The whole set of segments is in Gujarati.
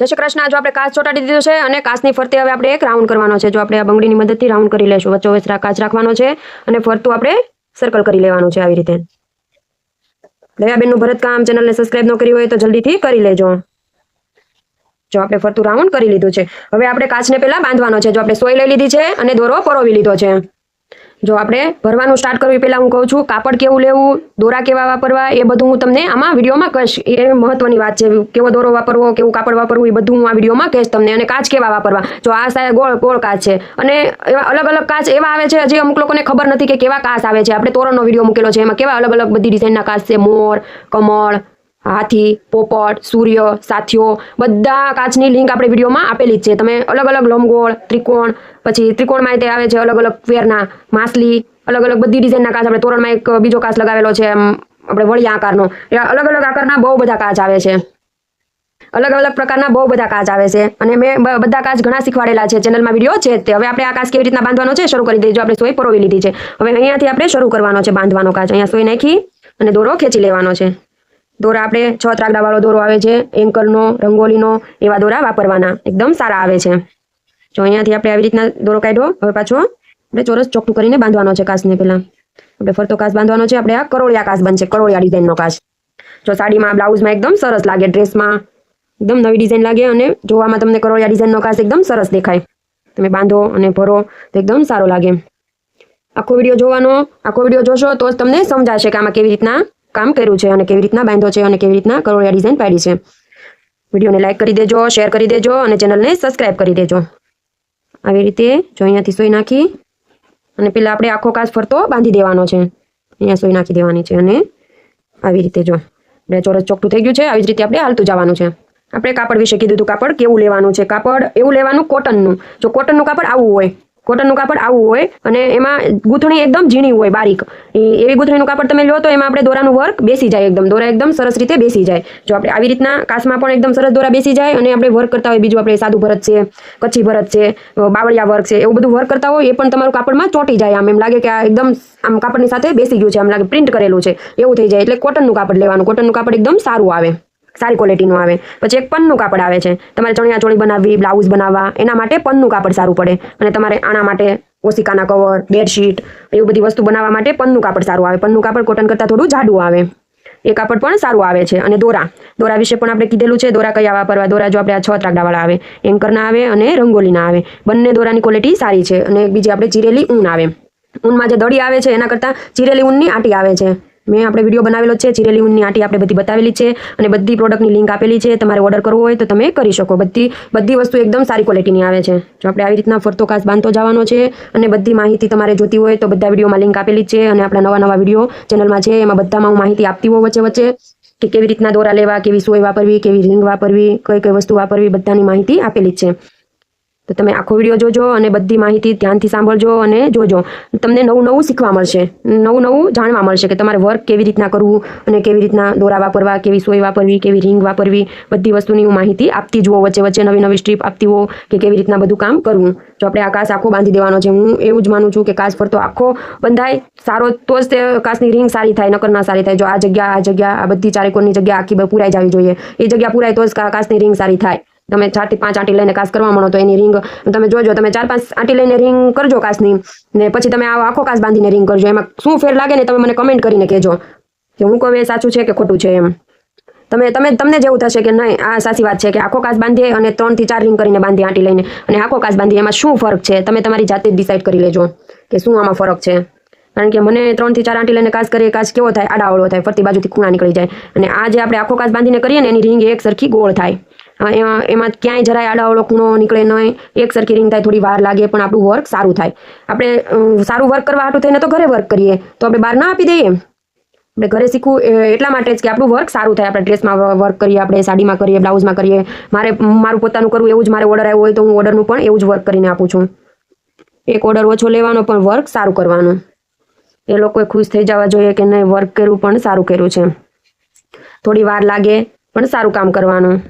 જય શ્રી કૃષ્ણ. જો આપણે કાચ ચોટાડી દીધો છે અને કાચની ફરતે હવે આપણે એક રાઉન્ડ કરવાનો છે. જો આપણે આ બંગડીની મદદથી રાઉન્ડ કરી લેશું. વચ્ચો વચ્ચે કાચ રાખવાનો છે અને ફરતું આપણે સર્કલ કરી લેવાનું છે આવી રીતે. દયાબેનનું ભરતકામ ચેનલને સબસ્ક્રાઇબ ન કરી હોય તો જલ્દીથી કરી લેજો. જો આપણે ફરતું રાઉન્ડ કરી લીધું છે. હવે આપણે કાચને પહેલાં બાંધવાનો છે. જો આપણે સોય લઈ લીધી છે અને દોરો પરોવી લીધો છે. જો આપણે ભરવાનું સ્ટાર્ટ કરવી પહેલાં હું કહું છું, કાપડ કેવું લેવું, દોરા કેવા વાપરવા, એ બધું હું તમને આમાં વિડીયોમાં કહીશ. એ મહત્વની વાત છે, કેવો દોરો વાપરવો, કેવું કાપડ વાપરવું, એ બધું હું આ વિડીયોમાં કહીશ તમને. અને કાચ કેવા વાપરવા? જો આ સાહેબ ગોળ ગોળ કાચ છે. અને એવા અલગ અલગ કાચ એવા આવે છે હજી અમુક લોકોને ખબર નથી કે કેવા કાચ આવે છે. આપણે તોરણનો વીડિયો મૂકેલો છે, એમાં કેવા અલગ અલગ બધી ડિઝાઇનના કાચ છે, મોર, કમળ હાથી, પોપટ, સૂર્ય, સાથીઓ, બધા કાચની લિંક આપણે વિડીયોમાં આપેલી જ છે. તમે અલગ અલગ લંબગોળ, ત્રિકોણ, પછી ત્રિકોણમાં તે આવે છે અલગ અલગ ફેરના માછલી, અલગ અલગ બધી ડિઝાઇનના કાચ આપણે તોરણમાં એક બીજો કાચ લગાવેલો છે આપણે વળિયા આકારનો. એ અલગ અલગ આકારના બહુ બધા કાચ આવે છે. અલગ અલગ પ્રકારના બહુ બધા કાચ આવે છે. અને મેં બધા કાચ ઘણા શીખવાડેલા છે. ચેનલમાં વીડિયો છે તે. હવે આપણે આ કાચ કેવી રીતના બાંધવાનો છે? શરૂ કરી દેજો. આપણે સોય પરોવી લીધી છે. હવે અહીંયાથી આપણે શરૂ કરવાનો છે બાંધવાનો કાચ. અહીંયા સોય નાખી અને દોરો ખેંચી લેવાનો છે. દોરા આપણે છ ત્રાગડાવાળો દોરો આવે છે એન્કરનો રંગોલીનો, એવા દોરા વાપરવાના. એકદમ સારા આવે છે. જો અહીંયાથી આપણે આવી રીતના દોરો કાઢ્યો, હવે પાછો આપણે ચોરસ ચોખ્ખું કરીને બાંધવાનો છે કાચને પહેલા. આપણે ફરતો કાચ બાંધવાનો છે, આપણે આ કરોળિયા કાચ બનશે, કરોળિયા ડિઝાઇનનો કાચ. જો સાડીમાં, બ્લાઉઝમાં એકદમ સરસ લાગે, ડ્રેસમાં એકદમ નવી ડિઝાઇન લાગે અને જોવામાં તમને કરોળિયા ડિઝાઇનનો કાચ એકદમ સરસ દેખાય. તમે બાંધો અને ભરો, તો એકદમ સારો લાગે. આખો વીડિયો જોવાનો, આખો વીડિયો જોશો તો જ તમને સમજાશે કે આમાં કેવી રીતના કામ કર્યું છે અને કેવી રીતના બાંધો છે અને કેવી રીતના કરોળિયા ડિઝાઇન પાડી છે. વિડીયોને લાઇક કરી દેજો શેર કરી દેજો અને ચેનલને સબસ્ક્રાઈબ કરી દેજો. આવી રીતે જો અહીંયાથી સોઈ નાખી અને પેલા આપણે આખો કાચ ફરતો બાંધી દેવાનો છે. અહીંયા સોઈ નાખી દેવાની છે અને આવી રીતે જો. આપણે ચોરસ ચોખ્ઠું થઈ ગયું છે, આવી જ રીતે આપણે હાલતું જવાનું છે. આપણે કાપડ વિશે કીધું હતું કાપડ, કેવું લેવાનું છે કાપડ? એવું લેવાનું કોટનનું જો કોટનનું કાપડ આવું હોય કોટનનું કાપડ આવું હોય અને એમાં ગૂંથણી એકદમ ઝીણી હોય બારીક. એવી ગૂંથણીનું કાપડ તમે લો તો એમાં આપણે દોરાનું વર્ક બેસી જાય એકદમ. દોરા એકદમ સરસ રીતે બેસી જાય. જો આપણે આવી રીતના કાસમાં પણ એકદમ સરસ દોરા બેસી જાય અને આપણે વર્ક કરતા હોય, બીજું આપણે સાદું ભરત છે, કચ્છી ભરત છે બાવળિયા વર્ક છે, એવું બધું વર્ક કરતા હોય એ પણ તમારું કાપડમાં ચોંટી જાય આમ. એમ લાગે કે આ એકદમ આમ કાપડની સાથે બેસી ગયું છે, આમ લાગે પ્રિન્ટ કરેલું છે. એવું થઈ જાય. એટલે કોટનનું કાપડ લેવાનું. કોટનનું કાપડ એકદમ સારું આવે. સારી ક્વોલિટીનું આવે. પછી એક પનનું કાપડ આવે છે. તમારે ચણિયા ચોળી બનાવવી બ્લાઉઝ બનાવવા, એના માટે પનનું કાપડ સારું પડે. અને તમારે આના માટે ઓસિકાના કવર બેડશીટ એવું બધી વસ્તુ બનાવવા માટે પનનું કાપડ સારું આવે. પનનું કાપડ કોટન કરતાં થોડું જાડું આવે. એ કાપડ પણ સારું આવે છે. અને દોરા. દોરા વિશે પણ આપણે કીધેલું છે. દોરા કયા વાપરવા? દોરા જો આપણે આ છ ત્રાગડાવાળા આવે. એન્કરના આવે અને રંગોલીના આવે. બંને દોરાની ક્વોલિટી સારી છે. અને બીજી આપણે ચીરેલી ઊન આવે. ઊનમાં જે દડી આવે છે, એના કરતાં ચીરેલી ઊનની આટી આવે છે. મેં આપણે વીડિયો બનાવેલો છે ચીરેલી ઊનની આટી આપણે બધી બતાવેલી છે અને બધી પ્રોડક્ટની લિંક આપેલી છે, તમારે ઓર્ડર કરવો હોય તો તમે કરી શકો. બધી બધી વસ્તુ એકદમ સારી ક્વોલિટીની આવે છે. જો આપણે આવી રીતના ફરતો કાચ બાંધતો જવાનો છે અને બધી માહિતી તમારે જોતી હોય તો બધા વિડીયોમાં લિંક આપેલી છે અને આપણા નવા નવા વીડિયો ચેનલમાં છે, એમાં બધામાં હું માહિતી આપતી હોઉં વચ્ચે વચ્ચે કે કેવી રીતના દોરા લેવા, કેવી સોય વાપરવી, કેવી રિંગ વાપરવી, કઈ કઈ વસ્તુ વાપરવી, બધાની માહિતી આપેલી છે. તો તમે આખો વીડિયો જોજો અને બધી માહિતી ધ્યાનથી સાંભળજો અને જોજો. તમને નવું નવું શીખવા મળશે. નવું નવું જાણવા મળશે કે તમારે વર્ક કેવી રીતના કરવું અને કેવી રીતના દોરા વાપરવા, કેવી સોય વાપરવી, કેવી રિંગ વાપરવી, બધી વસ્તુની હું માહિતી આપતી જુઓ, વચ્ચે વચ્ચે નવી નવી સ્ટ્રીપ આપતી હો કે કેવી રીતના બધું કામ કરવું. જો આપણે આ કાચ આખો બાંધી દેવાનો છે, હું એવું જ માનું છું કે કાચ ફરતો આખો બંધાય, સારો તો જ તે કાચની રિંગ સારી થાય, નકર ના સારી થાય. જો આ જગ્યા આ જગ્યા, આ બધી ચારેકોરની જગ્યા આખી પૂરાઈ જવી જોઈએ. એ જગ્યા પૂરાય તો જ કાચની રિંગ સારી થાય. તમે ચારથી પાંચ આંટી લઈને કાસ કરવા માંડો તો એની રિંગ તમે જોજો, તમે ચાર પાંચ આંટી લઈને રિંગ કરજો કાસની. ને પછી તમે આવો, આખો કાસ બાંધીને રિંગ કરજો. એમાં શું ફેર લાગે ને તમે મને કમેન્ટ કરીને કહેજો. કે હું કહું એ સાચું છે કે ખોટું છે એમ. તમે તમે, તમને જેવું થશે કે નહીં, આ સાચી વાત છે કે આખો કાસ બાંધીએ અને ત્રણથી ચાર રિંગ કરીને બાંધીએ આંટી લઈને. અને આખો કાસ બાંધીએ, એમાં શું ફરક છે? તમે તમારી જાતે જ ડિસાઇડ કરી લેજો કે શું આમાં ફરક છે. કારણ કે મને ત્રણથી ચાર આંટી લઈને કાચ કરીએ કાચ કેવો થાય? આડાવળો થાય, ફરતી બાજુથી ખૂણા નીકળી જાય. અને આ જે આપણે આખો કાચ બાંધીને કરીએ ને, એની રિંગ એક સરખી ગોળ થાય. એમાં એમાં ક્યાંય જરાય આડાવડો ખૂણો નીકળે નહીં. એક સરખી રિંગ થાય થોડી વાર લાગે, પણ આપણું વર્ક સારું થાય. આપણે સારું વર્ક કરવા હાટું થઈને તો ઘરે વર્ક કરીએ. તો આપણે બહાર ના આપી દઈએ આપણે ઘરે શીખવું એટલા માટે જ કે આપણું વર્ક સારું થાય. આપણે ડ્રેસમાં વર્ક કરીએ, આપણે સાડીમાં કરીએ બ્લાઉઝમાં કરીએ. મારે, મારું પોતાનું કરવું એવું જ મારે ઓર્ડર આવ્યો હોય તો હું ઓર્ડરનું પણ એવું જ વર્ક કરીને આપું છું. એક ઓર્ડર ઓછો લેવાનો, પણ વર્ક સારું કરવાનું. એ લોકોએ ખુશ થઈ જવા જોઈએ કે નહીં વર્ક કર્યું પણ સારું કર્યું છે. થોડી વાર લાગે, પણ સારું કામ કરવાનું.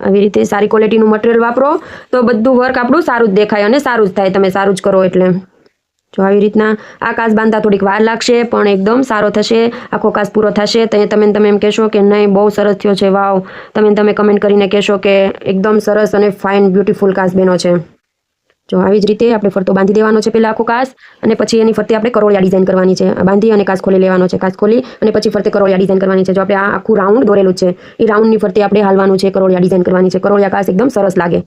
આવી રીતે સારી ક્વોલિટીનું મટીરિયલ વાપરો, તો બધું વર્ક આપણું સારું જ દેખાય અને સારું જ થાય. તમે સારું જ કરો એટલે. જો આવી રીતના આ કાચ બાંધતા થોડીક વાર લાગશે, પણ એકદમ સારો થશે. આખો કાચ પૂરો થશે. તો તમે તમે એમ કહેશો કે નહીં, બહુ સરસ થયો છે, વાવ. તમે તમે કમેન્ટ કરીને કહેશો કે એકદમ સરસ અને ફાઇન બ્યુટીફુલ કાચ બન્યો છે. જો આવી જ રીતે આપણે ફરતો બાંધી દેવાનો છે પહેલાં આખો કાસ અને પછી એની ફરતે આપણે કરોળિયા ડિઝાઇન કરવાની છે. બાંધી અને કાચ ખોલી લેવાનો છે. કાસ ખોલી અને પછી ફરતે કરોળિયા ડિઝાઇન કરવાની છે. જો આપણે આ આખું રાઉન્ડ દોરેલું છે. એ રાઉન્ડની ફરતે આપણે હાલવાનું છે, કરોળિયા ડિઝાઇન કરવાની છે. કરોળિયા કાસ એકદમ સરસ લાગે.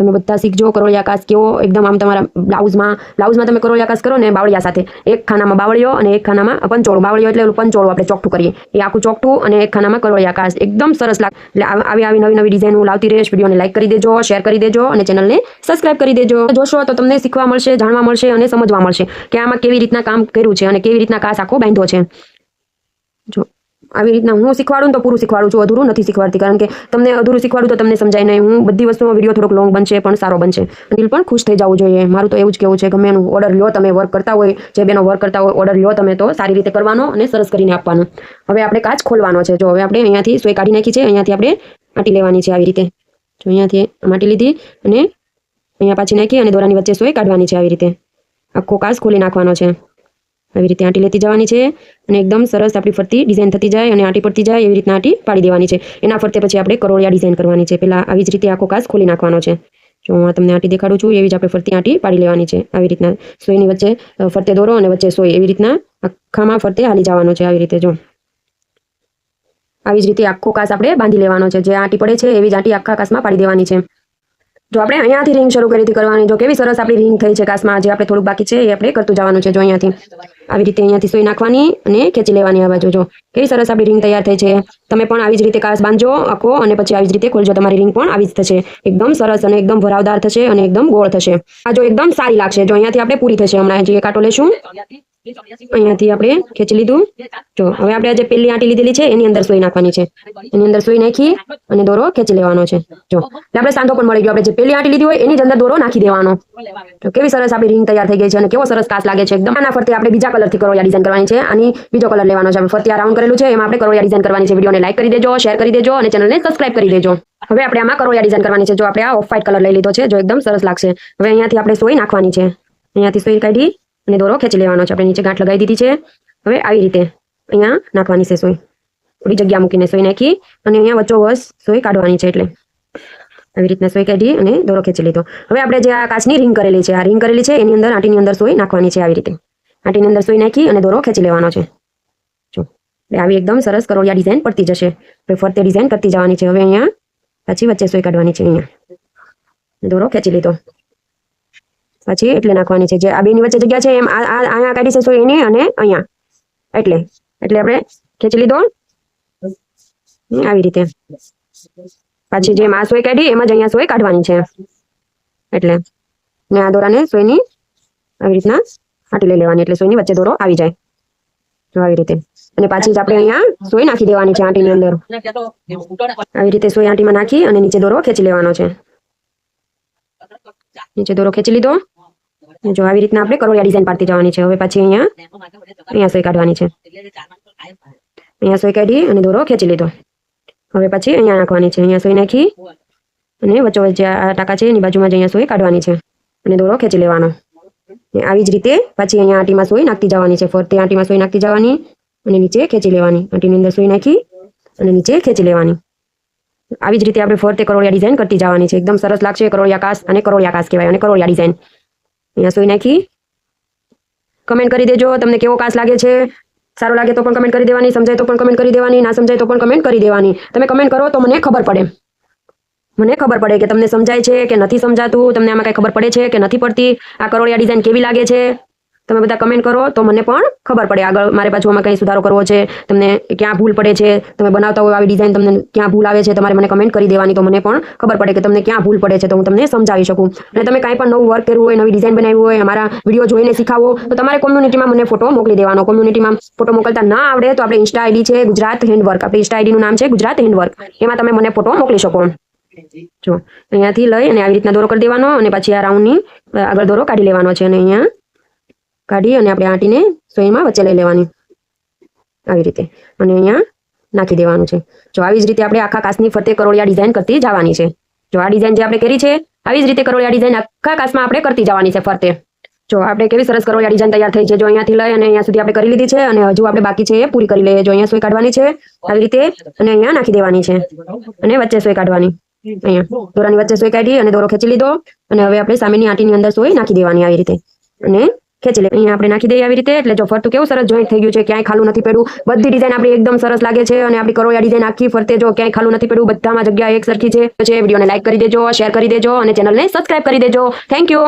તમે બધા શીખજો કરોળિયા કાચ કેવો, એકદમ આમ તમારા બ્લાઉઝમાં બ્લાઉઝમાં તમે કરોળિયા આકાશ કરો ને બાવળિયા સાથે. એક ખાનામાં બાવળિયો અને એક ખાનામાં પંચોળું. બાવળિયો એટલે પંચોળું આપણે ચોખ્ઠું કરીએ. એ આખું ચોખ્ઠું અને એક ખાનામાં કરોળિયા આકાશ એકદમ સરસ લાગે, એટલે આવી આવી નવી નવી ડિઝાઇન હું લાવતી રહીશ. વિડીયોને લાઈક કરી દેજો શેર કરી દેજો અને ચેનલને સબસ્ક્રાઇબ કરી દેજો. જોશો તો તમને શીખવા મળશે, જાણવા મળશે અને સમજવા મળશે કે આમાં કેવી રીતના કામ કર્યું છે અને કેવી રીતના કાશ આખો બાંધ્યો છે. આવી રીતના હું શીખવાડું તો પૂરું શીખવાડું છું, અધૂરું નથી શીખવાડતી, કારણ કે તમને અધૂરું શીખવાડું તો તમને સમજાય નહીં. હું બધી વસ્તુમાં વીડિયો થોડોક લોંગ બનશે, પણ સારો બનશે. દિલ પણ ખુશ થઈ જવું જોઈએ. મારું તો એવું જ કેવું છે, ગમે એનું ઓર્ડર લો તમે વર્ક કરતા હોય, જે બેનો વર્ક કરતા હોય ઓર્ડર લો તમે તો સારી રીતે કરવાનો અને સરસ કરીને આપવાનો. હવે આપણે કાચ ખોલવાનો છે. જો હવે આપણે અહીંયાથી સોય કાઢી નાખી છે, અહીંયાથી આપણે માટી લેવાની છે આવી રીતે. જો અહીંયાથી માટી લીધી અને અહીંયા પાછી નાખી અને દોરાની વચ્ચે સોય કાઢવાની છે આવી રીતે. આખો કાચ ખોલી નાખવાનો છે. આવી રીતે આંટી લેતી જવાની છે અને એકદમ સરસ આપણી ફરતી ડિઝાઇન થતી જાય અને આંટી પડતી જાય એવી રીતના આંટી પાડી દેવાની છે. એના ફરતે પછી આપણે કરોળિયા ડિઝાઇન કરવાની છે. પહેલાં આવી જ રીતે આખો કાચ ખોલી નાખવાનો છે. જો હું તમને આંટી દેખાડું છું, એવી જ આપણે ફરતી આંટી પાડી લેવાની છે. આવી રીતના સોયની વચ્ચે ફરતે દોરો અને વચ્ચે સોય એવી રીતના આખામાં ફરતે હાલી જવાનો છે આવી રીતે જો. આવી જ રીતે આખો કાચ આપણે બાંધી લેવાનો છે. જે આંટી પડે છે, એવી જ આંટી આખા કાચમાં પાડી દેવાની છે. જો આપણે અહીંયાથી રિંગ શરૂ કરી કરવાની, જો કેવી સરસ આપણી રિંગ થઈ છે કાસમાં જે આપણે થોડુંક બાકી છે એ આપણે કરતું જવાનું છે, જો અહીંયાથી. આવી રીતે અહીંયાથી સોઈ નાખવાની અને ખેંચી લેવાની આ બાજુ, જો. કેવી સરસ આપણી રિંગ તૈયાર થઈ છે. તમે પણ આવી જ રીતે કાસ બાંધજો આખો અને પછી આવી જ રીતે ખોલજો. તમારી રિંગ પણ આવી જ થશે. એકદમ સરસ અને એકદમ ભરાવદાર થશે અને એકદમ ગોળ થશે. આ જો એકદમ સારી લાગશે. જો અહીંયાથી આપણે પૂરી થશે. હમણાં જે એક લેશું. અહીંયાથી આપણે ખેંચી લીધું. જો, હવે આપણે આજે પેલી આંટી લીધેલી છે, એની અંદર સોઈ નાખવાની છે. એની અંદર સોઈ નાખી અને દોરો ખેંચી લેવાનો છે. જો આપણે સાંધો પણ મળી ગયો. આપણે જે પેલી આંટી લીધી હોય, એની અંદર દોરો નાખી દેવાનો. તો કેવી સરસ આપણી રિંગ તૈયાર થઈ ગઈ છે અને કેવો સરસ કાચ લાગે છે એકદમ. આના ફરતે આપણે બીજા કલરથી કરોળિયા ડિઝાઇન કરવાની છે આની બીજો કલર લેવાનો છે. આપણે ફરતે રાઉન્ડ કરેલું છે. એમાં આપણે કરોળિયા ડિઝાઇન કરવાની છે. વિડીયોને લાઈક કરી દેજો શેર કરી દેજો અને ચેનલને સબસ્ક્રાઇબ કરી દેજો. હવે આપણે આમાં કરોળિયા ડિઝાઇન કરવાની છે. જો, આપણે આ ઓફ વ્હાઇટ કલર લઈ લીધો છે. જો, એકદમ સરસ લાગશે. હવે અહીંયાથી આપણે સોઈ નાખવાની છે. અહીંયાથી સોઈ કાઢી અને દોરો ખેંચી લેવાનો છે. આપણે નીચે ગાંઠ લગાવી દીધી છે. હવે આવી રીતે અહીંયા નાખવાની છે સોય. થોડી જગ્યા મૂકીને સોય નાખી અને અહીંયા વચ્ચોવચ સોય કાઢવાની છે એટલે. આવી રીતના સોય કાઢી અને દોરો ખેંચી લીધો. હવે આપણે જે આ કાચની રિંગ કરેલી છે, આ રિંગ કરેલી છે, એની અંદર આંટીની અંદર સોય નાખવાની છે આવી રીતે. આંટીની અંદર સોય નાખી અને દોરો ખેંચી લેવાનો છે. જો, એટલે આવી એકદમ સરસ કરોળિયા ડિઝાઇન પડતી જશે. હવે ફરતે ડિઝાઇન કરતી જવાની છે. હવે અહીંયા પાછી વચ્ચે સોઈ કાઢવાની છે અહીંયા. દોરો ખેંચી લીધો. પછી એટલે નાખવાની છે. જે આ બેની વચ્ચે જગ્યા છે એમ આ અહીંયા કાઢી છે એની અને અહીંયા. એટલે એટલે આપણે ખેંચી લીધો. આવી રીતે. પાછી જેમ આ સોય કાઢી એમાં જ અહીંયા સોય કાઢવાની છે. એટલે ને આ દોરાને સોયની આવી રીતના આટી લઈ લેવાની એટલે સોયની વચ્ચે દોરો આવી જાય. આવી રીતે. અને પાછી આપણે અહીંયા સોય નાખી દેવાની છે આંટીની અંદર. આવી રીતે સોય આંટીમાં નાખી અને નીચે દોરો ખેંચી લેવાનો છે. નીચે દોરો ખેંચી લીધો. જો આવી રીતના આપણે કરોળિયા ડિઝાઇન પાડતી જવાની છે. હવે પાછી અહીંયા અહીંયા સોય કાઢવાની છે. અહીંયા સોય કાઢી અને દોરો ખેંચી લીધો. હવે પછી અહીંયા નાખવાની છે. અહીંયા સોય નાખી અને વચ્ચો વચ્ચે આ ટાંકા છે, એની બાજુમાં જ અહીંયા સોય કાઢવાની છે. અને દોરો ખેંચી લેવાનો. આવી જ રીતે પછી અહીંયા આંટીમાં સોય નાખતી જવાની છે. ફરતે આંટીમાં સોય નાખતી જવાની અને નીચે ખેંચી લેવાની. આંટીની અંદર સોય નાખી અને નીચે ખેંચી લેવાની. આવી જ રીતે આપણે ફરતે કરોળિયા ડિઝાઇન કરતી જવાની છે. એકદમ સરસ લાગશે કરોળિયા કાસ અને કરોળિયા કાસ કહેવાય અને કરોળિયા ડિઝાઇન અહીંયા સુઈ નાખી. કમેન્ટ કરી દેજો, તમને કેવો કાસ લાગે છે? સારો લાગે તો પણ કમેન્ટ કરી દેવાની, સમજાય તો પણ કમેન્ટ કરી દેવાની, ના સમજાય તો પણ કમેન્ટ કરી દેવાની. તમે કમેન્ટ કરો તો મને ખબર પડે. મને ખબર પડે કે તમને સમજાય છે કે નથી સમજાતું, તમને આમાં કંઈ ખબર પડે છે કે નથી પડતી? આ કરોળિયા ડિઝાઇન કેવી લાગે છે? તમે બધા કમેન્ટ કરો તો મને પણ ખબર પડે. આગળ મારે પાછું આમાં કંઈ સુધારો કરવો છે, તમને ક્યાં ભૂલ પડે છે, તમે બનાવતા હોય આવી ડિઝાઇન તમને ક્યાં ભૂલ આવે છે, તમારે મને કમેન્ટ કરી દેવાની તો મને પણ ખબર પડે કે તમને ક્યાં ભૂલ પડે છે, તો હું તમને સમજાવી શકું. અને તમે કાંઈ પણ નવું વર્ક કર્યું હોય, નવી ડિઝાઇન બનાવી હોય, અમારા વીડિયો જોઈને શીખાવો, તો તમારે કોમ્યુનિટીમાં મને ફોટો મોકલી દેવાનો. કોમ્યુનિટીમાં ફોટો મોકલતા ના આવડે તો આપણે ઇન્સ્ટા આઈડી છે, ગુજરાત હેન્ડવર્ક આપણી ઇન્સ્ટા આઈડીનું નામ છે, ગુજરાત હેન્ડવર્ક એમાં તમે મને ફોટો મોકલી શકો. જો, અહીંયાથી લઈ અને આવી રીતના દોરો કરી દેવાનો અને પછી આ રાઉન્ડની આગળ દોરો કાઢી લેવાનો છે અને અહીંયા કાઢી અને આપણે આંટીને સોયમાં વચ્ચે લઈ લેવાની. આવી રીતે. અને અહીંયા નાખી દેવાનું છે. જો આવી જ રીતે આપણે આખા કાચની ફરતે કરોળિયા ડિઝાઇન કરતી જવાની છે. જો આ ડિઝાઇન જે આપણે કરી છે, આવી જ રીતે કરોળિયા ડિઝાઇન આખા કાચમાં આપણે કરતી જવાની છે ફરતે. જો આપણે કેવી સરસ કરોળિયા ડિઝાઇન તૈયાર થઈ છે, જો અહીંયાથી લઈ અને અહીંયા સુધી આપણે કરી લીધી છે અને હજુ આપણે બાકી છે એ પૂરી કરી લઈએ. જો અહીંયા સોય કાઢવાની છે, આવી રીતે અને અહીંયા નાખી દેવાની છે. અને વચ્ચે સોય કાઢવાની. અહીંયા દોરાની વચ્ચે સોય કાઢી અને દોરો ખેંચી લીધો. અને હવે આપણે સામેની આંટીની અંદર સોય નાખી દેવાની આવી રીતે. અને ખેંચી લે અહીંયા આપણે નાખી દઈએ આવી રીતે. એટલે જો ફરતું કેવું સરસ જોઈન્ટ થઈ ગયું છે, ક્યાંય ખાલું નથી પડ્યું. બધી ડિઝાઇન આપણી એકદમ સરસ લાગે છે અને આપણી કરોળિયા ડિઝાઇન આખી ફરતે જો ક્યાંય ખાલું નથી પડ્યું, બધામાં જગ્યા એક સરખી છે વિડીયોને લાઇક કરી દેજો શેર કરી દેજો અને ચેનલને સબસ્ક્રાઇબ કરી દેજો. Thank you